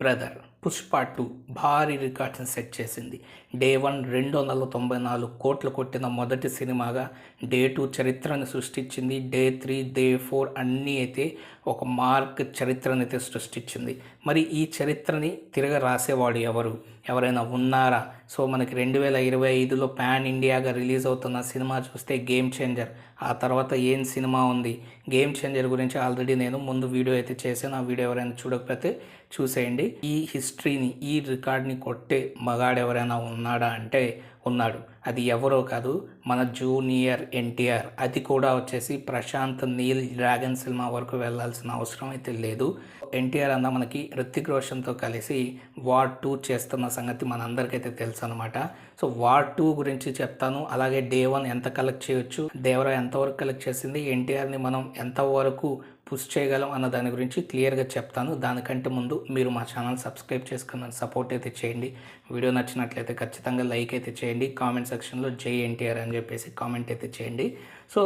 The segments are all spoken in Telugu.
బ్రదర్ పుష్ప టూ భారీ రికార్డ్స్ని సెట్ చేసింది. డే వన్ రెండు వందల తొంభై నాలుగు కోట్లు కొట్టిన మొదటి సినిమాగా డే టూ చరిత్రను సృష్టించింది. డే త్రీ డే ఫోర్ అన్నీ అయితే ఒక మార్క్ చరిత్రను అయితే సృష్టించింది. మరి ఈ చరిత్రని తిరగ రాసేవాడు ఎవరు? ఎవరైనా ఉన్నారా? సో మనకి రెండు వేల ఇరవై ఐదులో ప్యాన్ ఇండియాగా రిలీజ్ అవుతున్న సినిమా చూస్తే గేమ్ చేంజర్ ఆ తర్వాత ఏం సినిమా ఉంది? గేమ్ చేంజర్ గురించి ఆల్రెడీ నేను ముందు వీడియో అయితే చేశాను. ఆ వీడియో ఎవరైనా చూడకపోతే చూసేయండి. ఈ హిస్టరీని ఈ రికార్డ్ని కొట్టే మగాడు ఎవరైనా ఉన్నాడా అంటే ఉన్నాడు. అది ఎవరో కాదు మన జూనియర్ ఎన్టీఆర్. అది కూడా వచ్చేసి ప్రశాంత్ నీల్ డ్రాగన్ సినిమా వరకు వెళ్ళాల్సిన అవసరం అయితే లేదు. ఎన్టీఆర్ అన్న మనకి రితిక్ రోషన్తో కలిసి వార్ టూ చేస్తున్న సంగతి మనందరికైతే తెలుసు అనమాట సో వార్ టూ గురించి చెప్తాను. అలాగే డే వన్ ఎంత కలెక్ట్ చేయొచ్చు దేవరా ఎంతవరకు కలెక్ట్ చేసింది ఎన్టీఆర్ని మనం ఎంతవరకు పుష్ చేయగలం అన్న దాని గురించి క్లియర్గా చెప్తాను. దానికంటే ముందు మీరు మా ఛానల్ సబ్స్క్రైబ్ చేసుకున్న సపోర్ట్ అయితే చేయండి. వీడియో నచ్చినట్లయితే ఖచ్చితంగా లైక్ అయితే చేయండి. కామెంట్ సెక్షన్లో జై ఎన్టీఆర్ అని చెప్పేసి కామెంట్ అయితే చేయండి. సో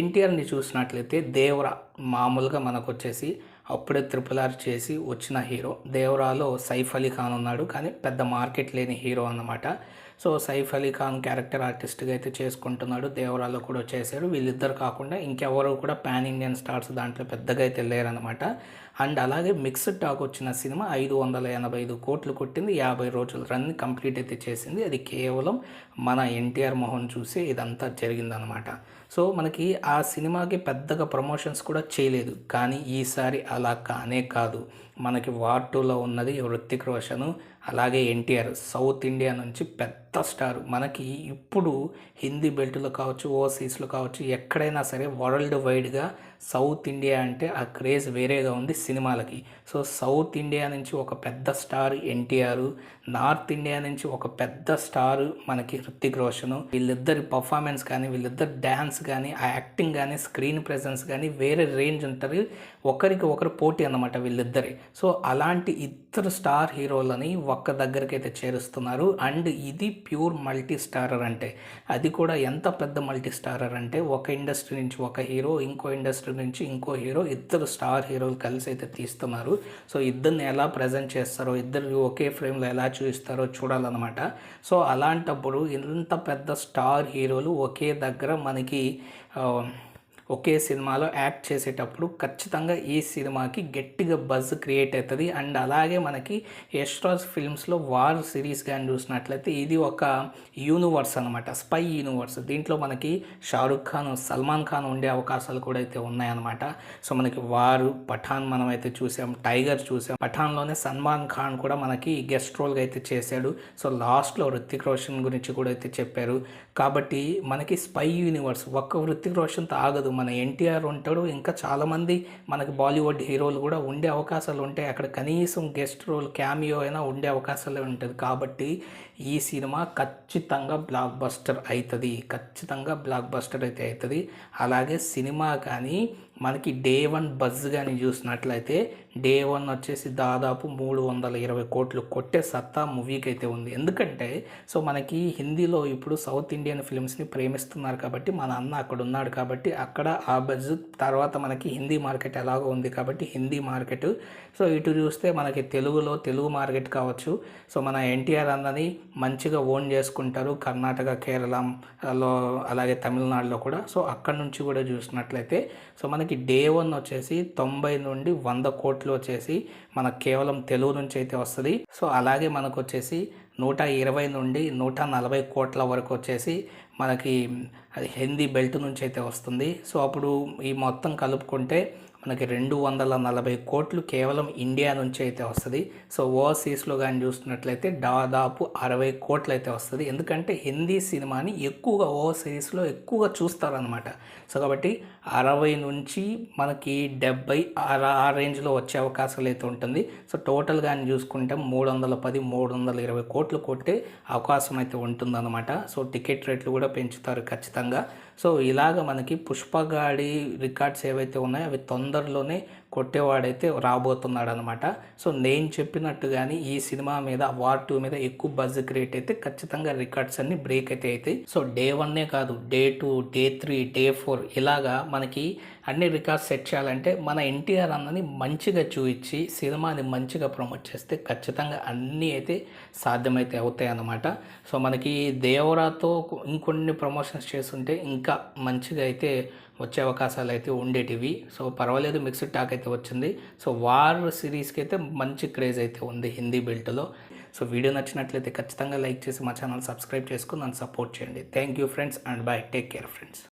ఎన్టీఆర్ని చూసినట్లయితే దేవరా మామూలుగా మనకు వచ్చేసి అప్పుడే త్రిపుల్ ఆర్ చేసి వచ్చిన హీరో. దేవరాలో సైఫ్ అలీ ఖాన్ ఉన్నాడు. కానీ పెద్ద మార్కెట్ లేని హీరో అన్నమాట. సో సైఫ్ అలీ ఖాన్ క్యారెక్టర్ ఆర్టిస్ట్గా అయితే చేసుకుంటున్నాడు. దేవరాలో కూడా చేశాడు. వీళ్ళిద్దరు కాకుండా ఇంకెవరు కూడా పాన్ ఇండియన్ స్టార్స్ దాంట్లో పెద్దగా అయితే లేరనమాట అండ్ అలాగే మిక్స్డ్ టాక్ వచ్చిన సినిమా ఐదు వందల ఎనభై ఐదు కోట్లు కొట్టింది యాభై రోజుల రన్ కంప్లీట్ అయితే చేసింది. అది కేవలం మన ఎన్టీఆర్ మోహన్ చూసి ఇదంతా జరిగిందనమాట సో మనకి ఆ సినిమాకి పెద్దగా ప్రమోషన్స్ కూడా చేయలేదు. కానీ ఈసారి అలా కానే కాదు. మనకి వార్ టూలో ఉన్నది వృత్తిక్ రోషన్ అలాగే ఎన్టీఆర్. సౌత్ ఇండియా నుంచి పెద్ద స్టార్. మనకి ఇప్పుడు హిందీ బెల్ట్లో కావచ్చు ఓవర్సీస్లో కావచ్చు ఎక్కడైనా సరే వరల్డ్ వైడ్గా సౌత్ ఇండియా అంటే ఆ క్రేజ్ వేరేగా ఉంది. సినిమాలకి. సో సౌత్ ఇండియా నుంచి ఒక పెద్ద స్టార్ ఎన్టీఆర్ నార్త్ ఇండియా నుంచి ఒక పెద్ద స్టార్ మనకి హృతిక్ రోషన్ వీళ్ళిద్దరి పర్ఫార్మెన్స్ కానీ వీళ్ళిద్దరి డ్యాన్స్ కానీ ఆ యాక్టింగ్ కానీ స్క్రీన్ ప్రెజెన్స్ కానీ వేరే రేంజ్ ఉంటుంది. ఒకరికి ఒకరు పోటీ అన్నమాట వీళ్ళిద్దరి. సో అలాంటి ఇద్దరు స్టార్ హీరోలని ఒక్క దగ్గరికి అయితే చేరుస్తున్నారు. అండ్ ఇది ప్యూర్ మల్టీ స్టారర్ అంటే. అది కూడా ఎంత పెద్ద మల్టీ స్టారర్ అంటే ఒక ఇండస్ట్రీ నుంచి ఒక హీరో ఇంకో ఇండస్ట్రీ నుంచి ఇంకో హీరో ఇద్దరు స్టార్ హీరోలు కలిసి అయితే తీస్తున్నారు. సో ఇద్దరిని ఎలా ప్రజెంట్ చేస్తారో ఇద్దరు ఒకే ఫ్రేమ్లో ఎలా చూపిస్తారో చూడాలన్నమాట. సో అలాంటప్పుడు ఇంత పెద్ద స్టార్ హీరోలు ఒకే దగ్గర మనకి ఒకే సినిమాలో యాక్ట్ చేసేటప్పుడు ఖచ్చితంగా ఈ సినిమాకి గట్టిగా బజ్ క్రియేట్ అవుతుంది. అండ్ అలాగే మనకి యశ్రాజ్ ఫిల్మ్స్లో వార్ సిరీస్ కానీ చూసినట్లయితే ఇది ఒక యూనివర్స్ అనమాట స్పై యూనివర్స్. దీంట్లో మనకి షారుఖ్ ఖాన్ సల్మాన్ ఖాన్ ఉండే అవకాశాలు కూడా అయితే ఉన్నాయన్నమాట. సో మనకి వారు పఠాన్ మనం అయితే చూసాం టైగర్ చూసాం. పఠాన్లోనే సల్మాన్ ఖాన్ కూడా మనకి గెస్ట్ రోల్గా అయితే చేశాడు. సో లాస్ట్లో రుతిక్ రోషన్ గురించి కూడా అయితే చెప్పారు. కాబట్టి మనకి స్పై యూనివర్స్ ఒక్క రుతిక్ రోషన్తో ఆగదు మన ఎన్టీఆర్ ఉంటాడు. ఇంకా చాలామంది మనకి బాలీవుడ్ హీరోలు కూడా ఉండే అవకాశాలు ఉంటాయి. అక్కడ కనీసం గెస్ట్ రోల్ క్యామియో అయినా ఉండే అవకాశాలు ఉంటుంది. కాబట్టి ఈ సినిమా ఖచ్చితంగా బ్లాక్ బస్టర్ అవుతుంది ఖచ్చితంగా బ్లాక్ బస్టర్ అయితే అవుతుంది అలాగే సినిమా కానీ మనకి డే వన్ బజ్ కానీ చూసినట్లయితే డే వన్ వచ్చేసి దాదాపు మూడు వందల ఇరవై కోట్లు కొట్టే సత్తా మూవీకి అయితే ఉంది. ఎందుకంటే సో మనకి హిందీలో ఇప్పుడు సౌత్ ఇండియన్ ఫిల్మ్స్ని ప్రేమిస్తున్నారు కాబట్టి మన అన్న అక్కడ ఉన్నాడు కాబట్టి అక్కడ ఆ బజ్ తర్వాత మనకి హిందీ మార్కెట్ ఎలాగో ఉంది కాబట్టి హిందీ మార్కెట్. సో ఇటు చూస్తే మనకి తెలుగులో తెలుగు మార్కెట్ కావచ్చు. సో మన ఎన్టీఆర్ అన్నది మంచిగా ఓన్ చేసుకుంటారు కర్ణాటక కేరళలో అలాగే తమిళనాడులో కూడా. సో అక్కడ నుంచి కూడా చూసినట్లయితే సో మనకి డే వన్ వచ్చేసి తొంభై నుండి వంద కోట్లు వచ్చేసి మనకు కేవలం తెలుగు నుంచి అయితే వస్తుంది. సో అలాగే మనకు వచ్చేసి నూట ఇరవై నుండి నూట నలభై కోట్ల వరకు వచ్చేసి మనకి అది హిందీ బెల్ట్ నుంచి అయితే వస్తుంది. సో అప్పుడు ఈ మొత్తం కలుపుకుంటే మనకి రెండు వందల నలభై కోట్లు కేవలం ఇండియా నుంచి అయితే వస్తుంది. సో ఓవర్సీస్లో కానీ చూసినట్లయితే దాదాపు అరవై కోట్లు అయితే వస్తుంది. ఎందుకంటే హిందీ సినిమాని ఎక్కువగా ఓవర్సీస్లో ఎక్కువగా చూస్తారనమాట సో కాబట్టి అరవై నుంచి మనకి డెబ్బై ఆ రేంజ్లో వచ్చే అవకాశాలు అయితే ఉంటుంది. సో టోటల్ కానీ చూసుకుంటే మూడు వందల పది మూడు వందల ఇరవై కోట్లు కొట్టే అవకాశం అయితే ఉంటుందన్నమాట. సో టికెట్ రేట్లు కూడా పెంచుతారు ఖచ్చితంగా. సో ఇలాగ మనకి పుష్పగాడి రికార్డ్స్ ఏవైతే ఉన్నాయో అవి తొందరలోనే కొట్టేవాడైతే రాబోతున్నాడు అనమాట సో నేను చెప్పినట్టుగాని ఈ సినిమా మీద వార్ టూ మీద ఎక్కువ బజ్ క్రియేట్ అయితే ఖచ్చితంగా రికార్డ్స్ అన్ని బ్రేక్ అయితే అవుతాయి సో డే వన్నే కాదు day two day three day four ఇలాగా మనకి అన్ని రికార్డ్స్ సెట్ చేయాలంటే మన ఎన్టీఆర్ అన్నని మంచిగా చూపించి సినిమాని మంచిగా ప్రమోట్ చేస్తే ఖచ్చితంగా అన్నీ అయితే సాధ్యమైతే అవుతాయి అన్నమాట. సో మనకి దేవరాతో ఇంకొన్ని ప్రమోషన్స్ చేస్తుంటే ఇంకా మంచిగా అయితే వచ్చే అవకాశాలు అయితే ఉండేటివి. సో పర్వాలేదు మిక్స్డ్ టాక్ అయితే వచ్చింది. సో వార్ సిరీస్కి అయితే మంచి క్రేజ్ అయితే ఉంది హిందీ బెల్ట్లో. సో వీడియో నచ్చినట్లయితే ఖచ్చితంగా లైక్ చేసి మా ఛానల్ సబ్స్క్రైబ్ చేసుకుని నన్ను సపోర్ట్ చేయండి. Thank you friends and bye. Take care friends.